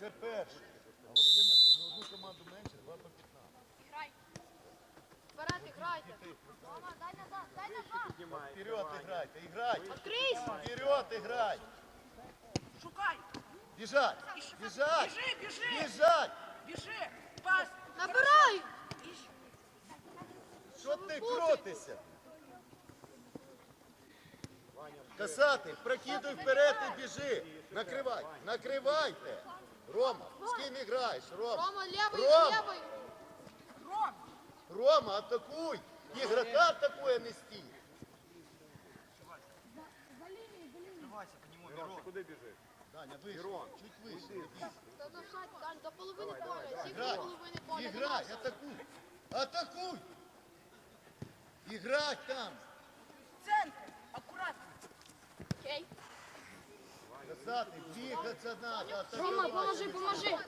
це перше. А от на одну команду менше, два по 15. Грай. Вперед грайте. Мама, дай назад, дай назад. Вперед играйте, играйте. Відкрийся. Вперед играй. Шукай! Бежать, бежать, Біжи, біжи! бежать. Біжи! Пас! Набирай. Що ти крутишся? Касатий, прокидуй вперед і біжи. Накривай, накривайте. Рома, з ким граєш, Рома? Рома, левый, Рома, левый. Ром! Рома, атакуй. Ігрока атакує, а не стій. Даня, вище, чуть вище. не бійся. Та дошать, Дань, до половини поля. Всі до Играй, половини поля. играй, атакуй. Атакуй. Играть там. Центр! Аккуратно! Окей. Рома, поможи, поможи.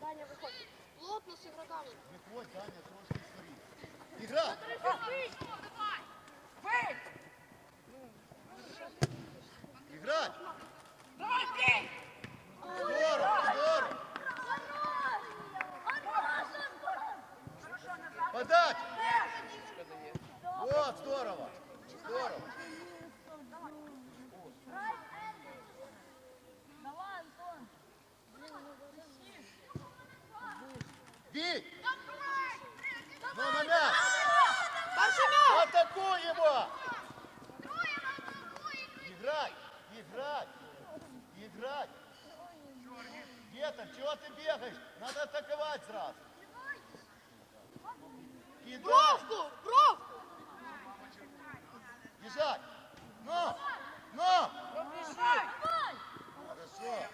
Даня, виходь. Плотно с игроками. Виходь, Даня, трошки. Іграй. Бий! Іграй. Давай, бей! Здорово, здорово. Подать. Вот, здорово. Здорово. Бей. Ну, на мяч. Перший м'яч. Атакуй его. Играй, играй, играй. Ветер, чего ты бегаешь? Атаковать сразу. Кидай, Бровку, бровку. бежать. Ну, ну. Біжи! Хорошо.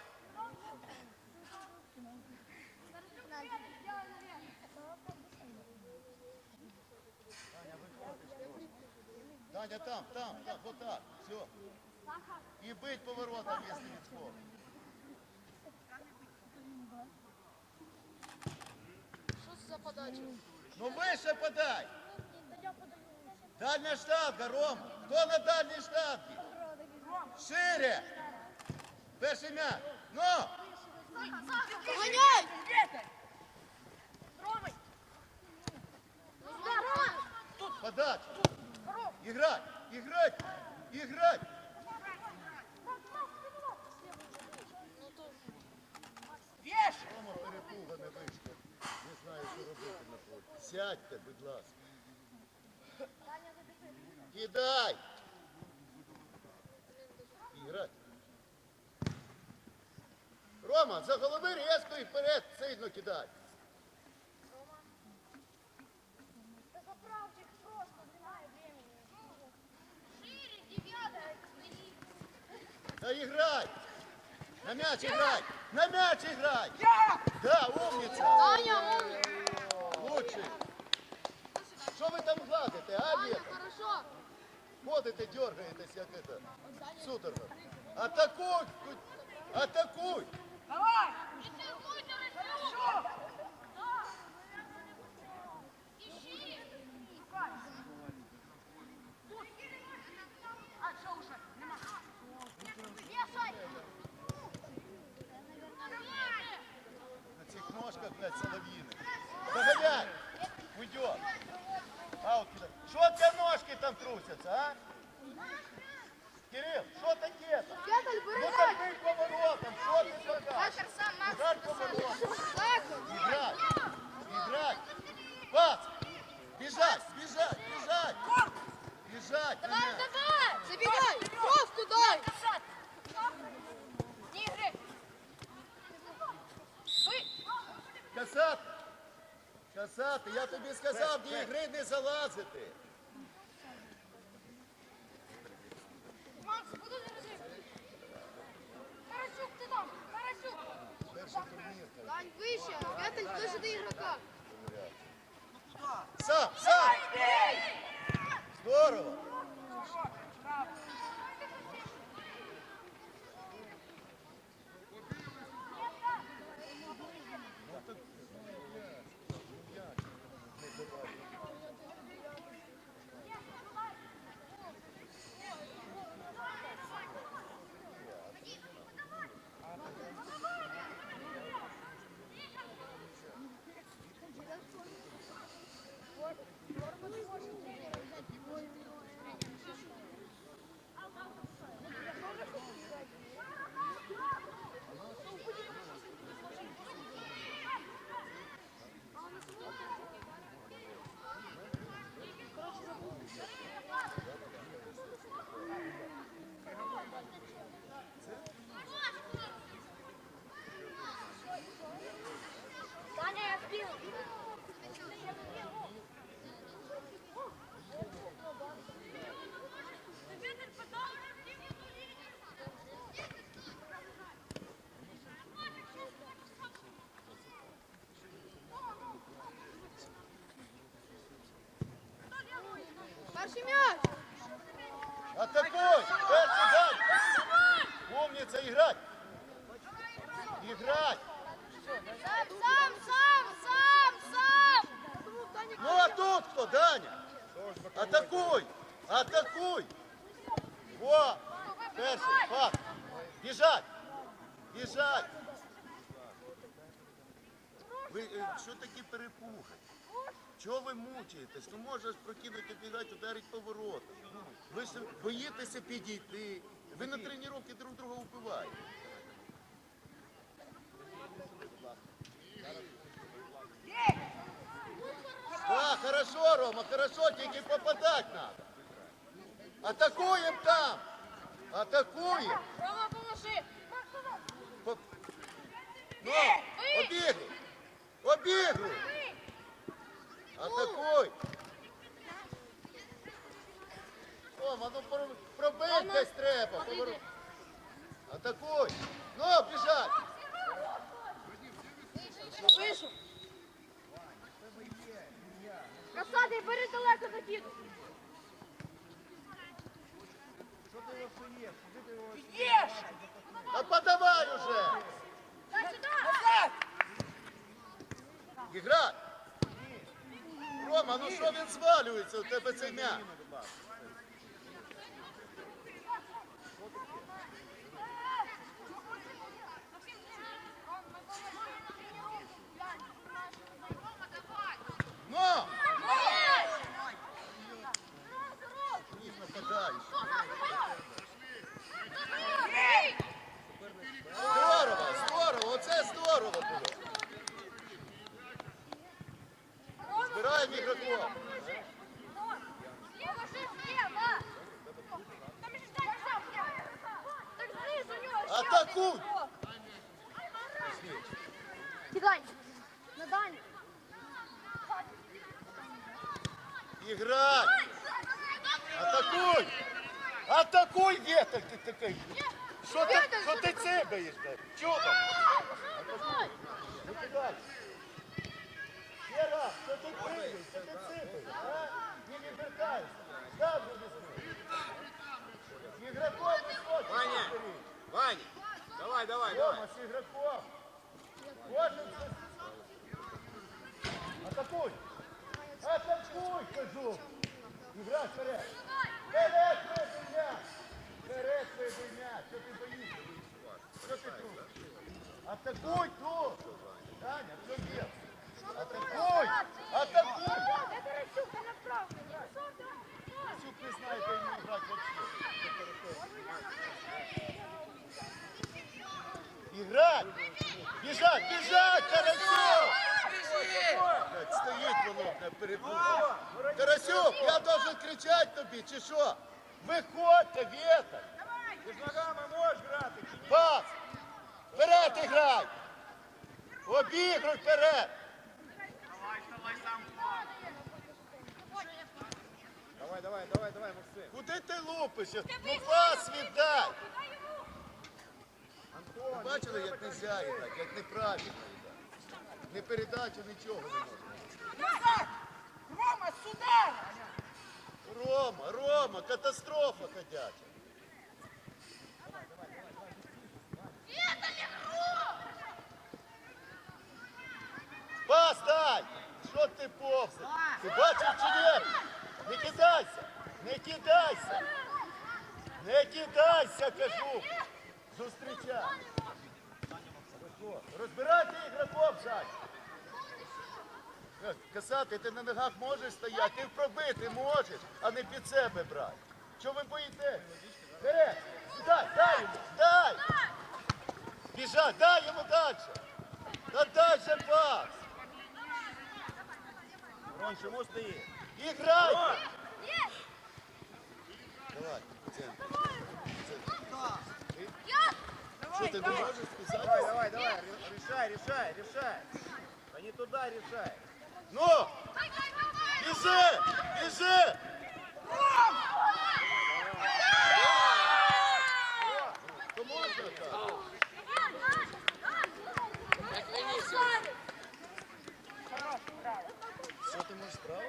Даня, там, там, там, вот так, все. И быть поворотом, если не вспомнил. Що це за подача? Ну выше подай. Дальняя штанга, Рома. Кто на дальней штанге? Шире. Перший м'яч. Ну, Гоняй. Ветер! Ромий! подача. Играть, играть, играть. Ну то Б'єш! Рома перепугане вийшло. Не знаю, що робити на полі. Сядьте, будь ласка. Кидай. Іграть. Рома, за голови різко і вперед сильно кидай. Да заправьте На мяч играй. На мяч играй. Я! Да, умница. Аня, умница! Лучше! Что вы там гладите, а, Аня, хорошо. Ходите, дергаетесь, как это, судорога. Атакуй! Атакуй! Давай! Хорошо! Шукай! А що вже? Нема. На цих блядь, солов'їни. Заганяй! Уйдет. Аут кидай. Что у тебя ножки там трусятся, а? Кирилл, что ты где-то? Ну бери так бий поворотом, что шукаєш? сам, Удар поворотом. Играть! Играть! Пас! Бежать! Бежать! Бежать! Бежать! на мяч. давай. Забігай. Бровку дай. Ігри! Касати! Касати, я тобі сказав, до ігри не залазити. Макс, куди ти лежиш? Тарасюк, ти там. Тарасюк. Перша турнірка. Дань, вище. Петель, ближче до ігрока. Сам, сам! Здорово! Таня, я збив. Перший м'яч. Атакуй! Перший дай! Умница, играть! Играть! Сам, сам, сам, сам, сам. Ну а тут кто, Даня? Атакуй! Атакуй! Во! Перший, пас! Біжать! Біжать! Ви е, що такі перепуги? Чого ви мучаєтесь? Ну можеш прокинути, обігати, ударить поворотом. Ви ж боїтеся підійти. Ви на тренування друг друга вбиваєте. Да, хорошо, Рома, хорошо, тільки попадать надо. Атакуем там! Атакуем! Рома, поможи. По- Ну, обігли! Обігли! Атакуй! Рома, ну про- Пробить десь треба. поворот. Атакуй! Ну, біжать! Вийшов. Касатий, бери далеко за діду. Ешь! А подавай уже! Дай сюди. Назад! Іграй! Рома, ну що він звалюється у тебе цей м'яч? Ну! Ні, нападаєш. Здорово, здорово, оце здорово було. Збираємо ігроків. Поможи слева. Там же дай сам. Так знизу нього. ще Атакуй! один крок. Кидай. На Даню. Играй! Атакуй! Атакуй, Вєтель, ти такий! Що ти, що ти ти цибаєш? блядь? Чого? Давай. Ну кидай! Ще раз, ти? Що ти цибаєш? а? Не відвертайся! Став же весну! Ігроком не хочеш Ваня! повторити. Ваня, давай, давай, давай. Рома, с игроком! Кожен з- Атакуй! Атакуй, кажу! Играй вперед! Вперед, вибий м'яч! Вперед, вибий м'яч! Що ти боїшся? Що ти тут? Атакуй тут! Таня, що є? Атакуй! Атакуй! Я Тарасюк, ти направо. Суд не знає, де йому грати вообще. Играть! Бежать, бежать, Тарасюк! Блядь, Перепугу. Тарасюк, я должен кричати тобі, чи що? Виходьте, Вєта! Ти ж ногами можеш грати. чи ні? Пас! Вперед іграй! Обігруй вперед! Давай, давай, давай, давай, Максим. Куди ти лупишся? Ну пас віддай! Ви бачили, як не можна грати, як неправильно грати? Не передача, нічого не можна. Рома, сюда! Рома, Рома, катастрофа ходяча. Пас! Що ти повзеш? Ти бачив чи ні? Не кидайся! Не кидайся! Не кидайся, кажу! Зустрічай! Розбирайте ігроков, Жать! Ка- Касати, ти на ногах можеш стояти, ти пробити можеш, а не під себе брати. Чого ви боїтесь? Вперед! Дай, дай йому, дай! Біжать, дай йому далі! Та дай же пас! Рон, чому стоїть? Іграй! Давай, центр. Що ти не можеш Давай, давай, давай. Решай, решай, решай. Да не туда решай. Ну! Можна так? Що ти можеш справа?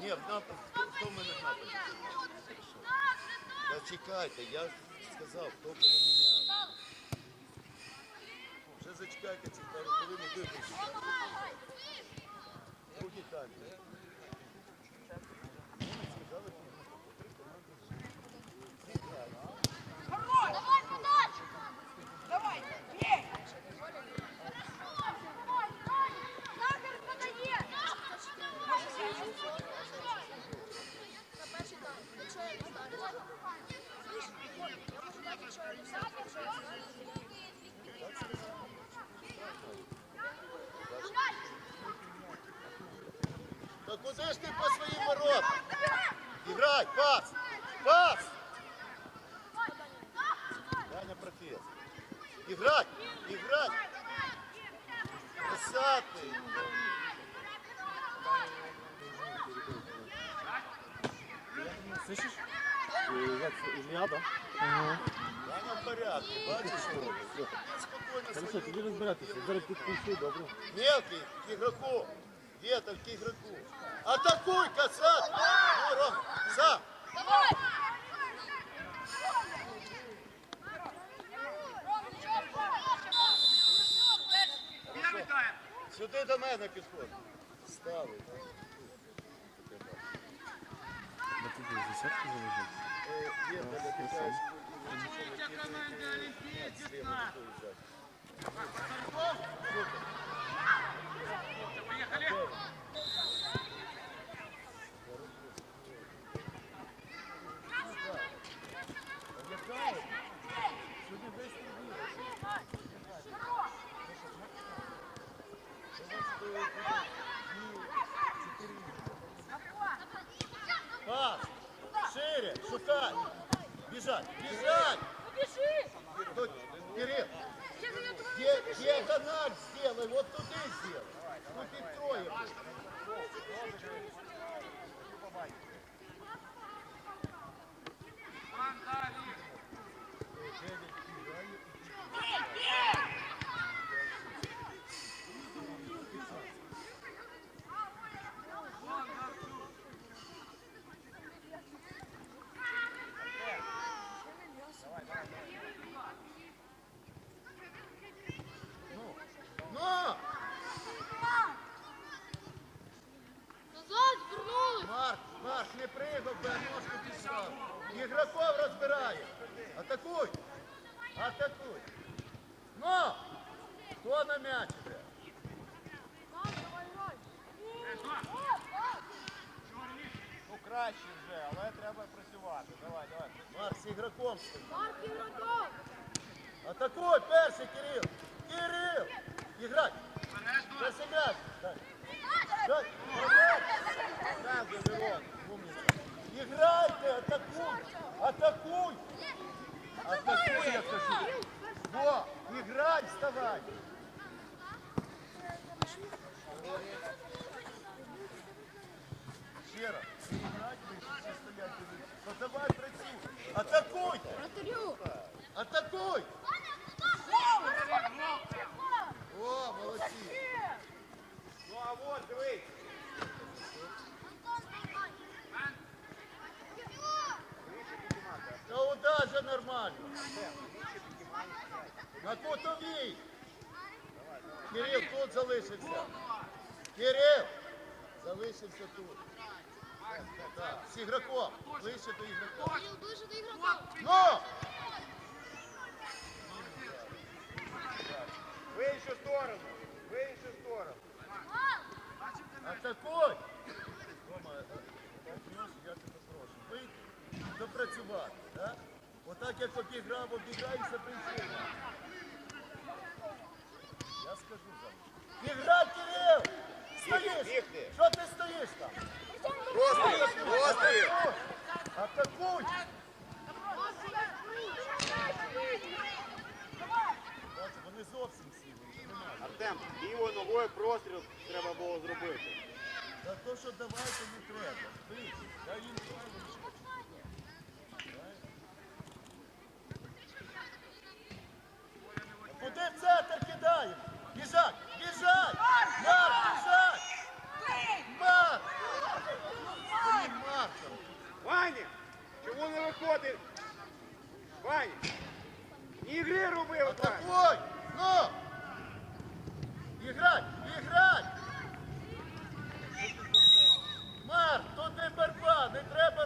Ні, в напад. Хто в мене в нападі? Та чекайте, я сказав, хто кого міняв. Вже зачекайте ці пару хвилин і виключите. Другий Куди ж ти по своїм воротам? Іграй, пас! Пас! Даня професор. Іграй! Іграй! Писати! Слышишь? Илья, да? Даня в порядку, бачиш, що робить? Спокійно Хорошо, свої. тоді розбиратися. Зараз підключу, добре? Мелкий к игроку. Ветер к игроку. Атакуй, касат! Ну, Ром, сам! Сюди до мене підходь. Стави. Е, Є, де китайський. Слева хто взяв? Пас! На кутовій. Кирил тут залишився. Кирил залишився тут. Так, з ігроком. Ближче до ігрока. Кирилл, ближе до игроков! Ну! В іншу сторону. В іншу сторону. Атакуй! Рома, я тебе прошу. Вийти, допрацювати, так? Отак як обіграв, обіграй і забий Я скажу вам. Іграй, Кирил! Стоїш! Що ти стоїш там? Розстріл! Розстріл! Атакуй! Вони зовсім сіли. Артем, лівою ногою простріл треба було зробити. Та то, що давайте не треба. Дай їм правильно. Куди в центр кидаємо? Біжать! Біжать! Марк, біжать! Марк! Блін, Марком! Ваня! Чому не виходить? Ваня! Ігри роби отак! Атакуй! Ну! Іграй! Іграй! Марк, тут не борьба, не треба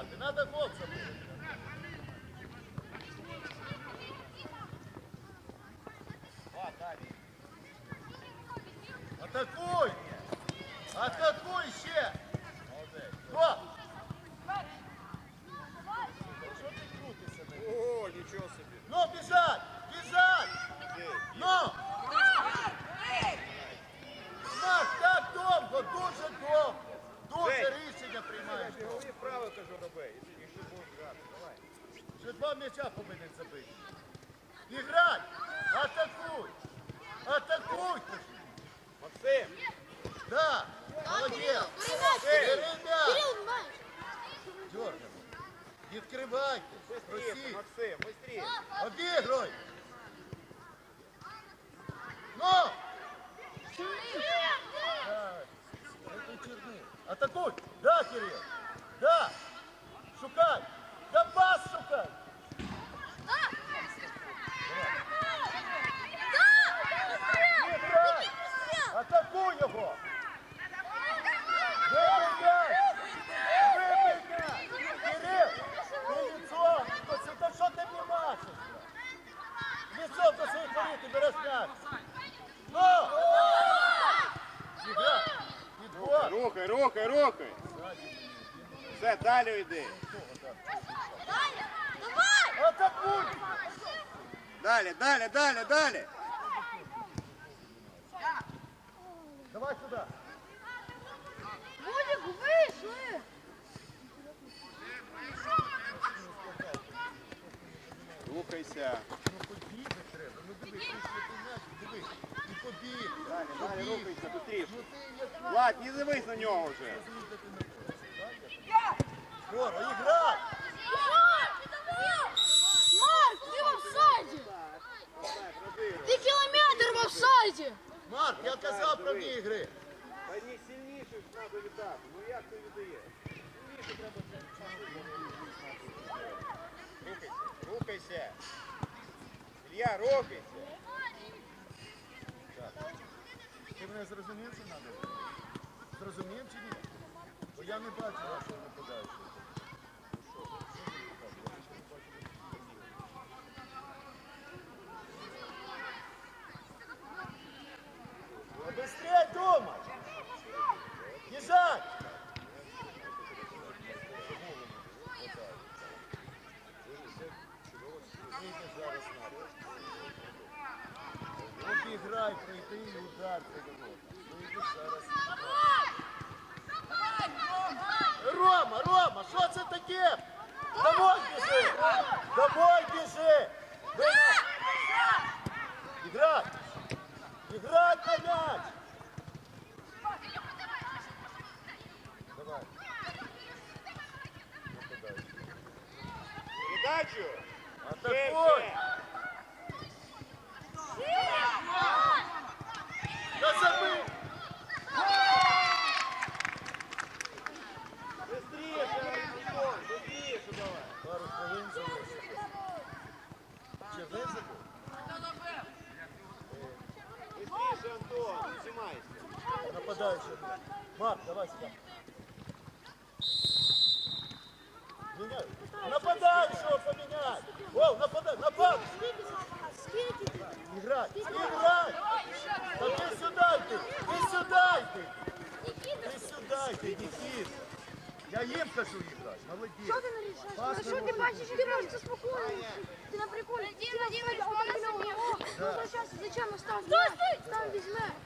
руками Надо треба гол забити. А, далі. Атакуй! Атакуй ще! Молодець. Го! Що ти крутишся? не? Ого, нічого собі. Ну, біжать! Біжать! Ти, Ну! Марк, так довго, дуже довго. Дуже Жень. рішення приймаєш. Я ж вправо кажу роби, якщо будеш грати. Давай. Вже два м'яча повинен забити. Іграй! Атакуй! Атакуй! Максим! Да! Молодець! Бери м'яч, Бери м'яч! Кирил, м'яч. Дьоргай! Відкривайте! Быстрее, Просіть! Максим, Рухай, рухай, рухай! Все, далі йди. Атакуй! Далі, далі, далі, далі! Давай сюди! Мудик, вийшли. Рухайся. Ну побігти треба, ну дивись, дивись, побіг, Далі, далі, рухайся, быстріше. Влад, не дивись на нього вже. Скоро, іграй! Марк, ти в офсайді. Ти кілометр в офсайді. Марк, я казав про ігри. Та не сильніше ж треба віддати. Ну як ти віддаєш? Сильніше треба. Рухайся, рухайся. Илья, рухайся. Ти мене зрозумів, що треба? Зрозумів чи ні? Бо я не бачу вашого нападаючого. Обіграй, пройти і удар. Рома, Рома, що це таке? Домой біжи! Домой біжи! Іграй! Іграй на! Снимайся. Нападаючий. Марк, давай сюди. Міняй. Нападаючого поміняй. О, нападай, напад. Іграй, іграй. Та ти сюди йди, ти сюди йди. Грайте, Нікіт. Я їм кажу грати. Молодець. Що ти нарішаєш? Пас Ну що не ти можна. бачиш, ти можеш це спокійно. Ти на приколі. Ти на приколі, а он на нього. Ну зараз зачем став? Став візьме. Ти взагалі не